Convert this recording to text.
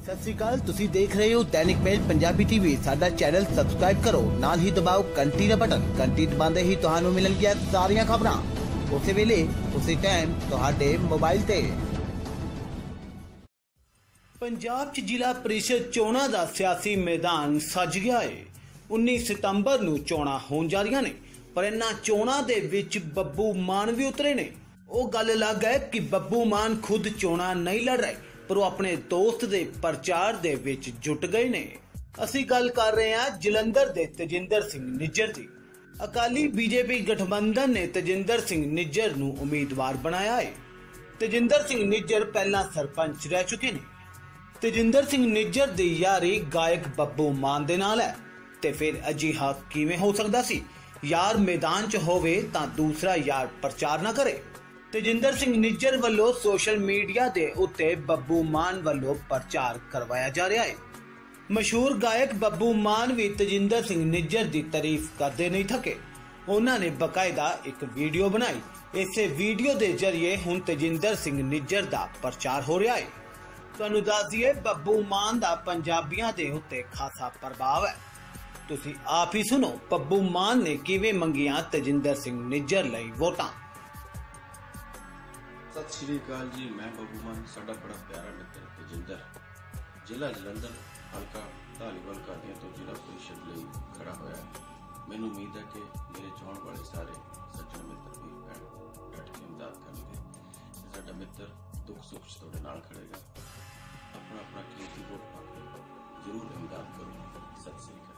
ਸਤਿ ਸ਼੍ਰੀ ਅਕਾਲ, ਤੁਸੀਂ ਦੇਖ ਰਹੇ ਹੋ ਦੈਨਿਕ ਮੇਲ ਪੰਜਾਬੀ ਟੀਵੀ ਸਾਡਾ ਚੈਨਲ ਸਬਸਕ੍ਰਾਈਬ ਕਰੋ, ਨਾਲ ਹੀ ਦਬਾਓ ਘੰਟੀ ਦਾ ਬਟਨ। ਘੰਟੀ ਦਬਾਉਂਦੇ ਹੀ ਤੁਹਾਨੂੰ ਮਿਲਣਗੀਆਂ ਸਾਰੀਆਂ ਖਬਰਾਂ। ਉਸੇ ਵੇਲੇ, ਉਸੇ ਟਾਈਮ ਤੁਹਾਡੇ ਮੋਬਾਈਲ ਤੇ। ਪੰਜਾਬ 'ਚ ਜ਼ਿਲ੍ਹਾ ਪ੍ਰੀਸ਼ਦ ਚੋਣਾਂ ਦਾ ਸਿਆਸੀ ਮੈਦਾਨ ਸੱਜ ਗਿਆ ਹੈ 19 ਸਤੰਬਰ ਨੂੰ ਚੋਣਾਂ ਹੋਣ ਜਾ ਰਹੀਆਂ ਨੇ, ਪਰ ਇਨ੍ਹਾਂ ਚੋਣਾਂ ਦੇ ਵਿੱਚ ਬੱਬੂ ਮਾਨ ਵੀ ਉਤਰੇ ਨੇ। ਉਹ ਗੱਲ ਅਲੱਗ ਹੈ ਕਿ ਬੱਬੂ ਮਾਨ ਖੁਦ ਚੋਣਾਂ ਨਹੀਂ ਲੜ ਰਹੇ। ਪਰ ਉਹ ਆਪਣੇ ਦੋਸਤ ਦੇ ਪ੍ਰਚਾਰ ਦੇ ਵਿੱਚ ਜੁਟ ਗਏ ਨੇ। ਅਸੀਂ ਗੱਲ ਕਰ ਰਹੇ ਹਾਂ ਜਲੰਧਰ ਦੇ ਤਜਿੰਦਰ ਸਿੰਘ ਨਿੱਜਰ ਦੀ। ਅਕਾਲੀ ਬੀਜੇਪੀ ਗਠਬੰਧਨ ਨੇ ਤਜਿੰਦਰ ਸਿੰਘ ਨਿੱਜਰ ਨੂੰ ਉਮੀਦਵਾਰ ਬਣਾਇਆ ਹੈ। ਤਜਿੰਦਰ ਸਿੰਘ ਨਿੱਜਰ ਪਹਿਲਾਂ ਸਰਪੰਚ ਰਹਿ ਚੁੱਕੇ ਨੇ। ਤਜਿੰਦਰ ਸਿੰਘ ਨਿੱਜਰ ਦੀ ਯਾਰੀ ਗਾਇਕ ਬੱਬੂ ਮਾਨ ਦੇ ਨਾਲ ਹੈ। ਤੇ ਫਿਰ ਅਜਿਹਾ ਕਿਵੇਂ ਹੋ ਸਕਦਾ ਸੀ? ਯਾਰ ਮੈਦਾਨ 'ਚ ਹੋਵੇ ਤਾਂ ਦੂਸਰਾ ਯਾਰ ਪ੍ਰਚਾਰ ਨਾ ਕਰੇ। ਤੇਜਿੰਦਰ ਸਿੰਘ ਨਿੱਜਰ ਵੱਲੋਂ ਸੋਸ਼ਲ ਮੀਡੀਆ ਦੇ ਉੱਤੇ ਬੱਬੂ ਮਾਨ ਵੱਲੋਂ ਪ੍ਰਚਾਰ ਕਰਵਾਇਆ ਜਾ ਰਿਹਾ ਹੈ। ਮਸ਼ਹੂਰ ਗਾਇਕ ਬੱਬੂ ਮਾਨ ਵੀ ਤੇਜਿੰਦਰ ਸਿੰਘ ਨਿੱਜਰ ਦੀ ਤਾਰੀਫ ਕਰਦੇ ਨਹੀਂ ਥਕੇ। ਉਹਨਾਂ ਨੇ ਬਕਾਇਦਾ ਇੱਕ ਵੀਡੀਓ ਬਣਾਈ। ਇਸੇ ਵੀਡੀਓ ਦੇ ਜ਼ਰੀਏ ਹੁਣ ਤੇਜਿੰਦਰ ਸਿੰਘ ਨਿੱਜਰ ਦਾ ਪ੍ਰਚਾਰ ਹੋ ਰਿਹਾ ਹੈ। ਤੁਹਾਨੂੰ ਦੱਸ ਦਈਏ, ਬੱਬੂ ਮਾਨ ਦਾ ਪੰਜਾਬੀਆਂ ਦੇ ਉੱਤੇ ਖਾਸਾ ਪ੍ਰਭਾਵ ਹੈ। ਤੁਸੀਂ ਆਪ ਹੀ ਸੁਣੋ, ਬੱਬੂ ਮਾਨ ਨੇ ਕਿਵੇਂ ਮੰਗੀਆਂ ਤੇਜਿੰਦਰ ਸਿੰਘ ਨਿੱਜਰ ਲਈ ਵੋਟਾਂ? ਸਤਿ ਸ਼੍ਰੀ ਅਕਾਲ ਜੀ, ਮੈਂ ਬੱਬੂ ਮਾਨ, ਸਾਡਾ ਬੜਾ ਪਿਆਰਾ ਮਿੱਤਰ ਤੇਜਿੰਦਰ। ਜ਼ਿਲ੍ਹਾ ਜਲੰਧਰ, ਹਲਕਾ ਧਾਲੀਵਾਲ ਕਾਦੀਆਂ ਤੋਂ ਜ਼ਿਲ੍ਹਾ ਪ੍ਰੀਸ਼ਦ ਲਈ ਖੜਾ ਹੋਇਆ ਹੈ। ਮੈਨੂੰ ਉਮੀਦ ਹੈ ਕਿ ਮੇਰੇ ਚਾਹਣ ਵਾਲੇ ਸਾਰੇ ਸੱਜਣ ਮਿੱਤਰ ਵੀ ਭੈਣ ਡਟ ਕੇ ਇਮਦਾਦ ਕਰਨਗੇ ਤੇ ਸਾਡਾ ਮਿੱਤਰ ਦੁੱਖ ਸੁੱਖ 'ਚ ਤੁਹਾਡੇ ਨਾਲ ਖੜੇਗਾ। ਆਪਣਾ ਆਪਣਾ ਕੀਮਤੀ ਵੋਟ ਪਾ ਕੇ ਜ਼ਰੂਰ ਇਮਦਾਦ ਕਰੋ। ਸਤਿ ਸ਼੍ਰੀ ਅਕਾਲ।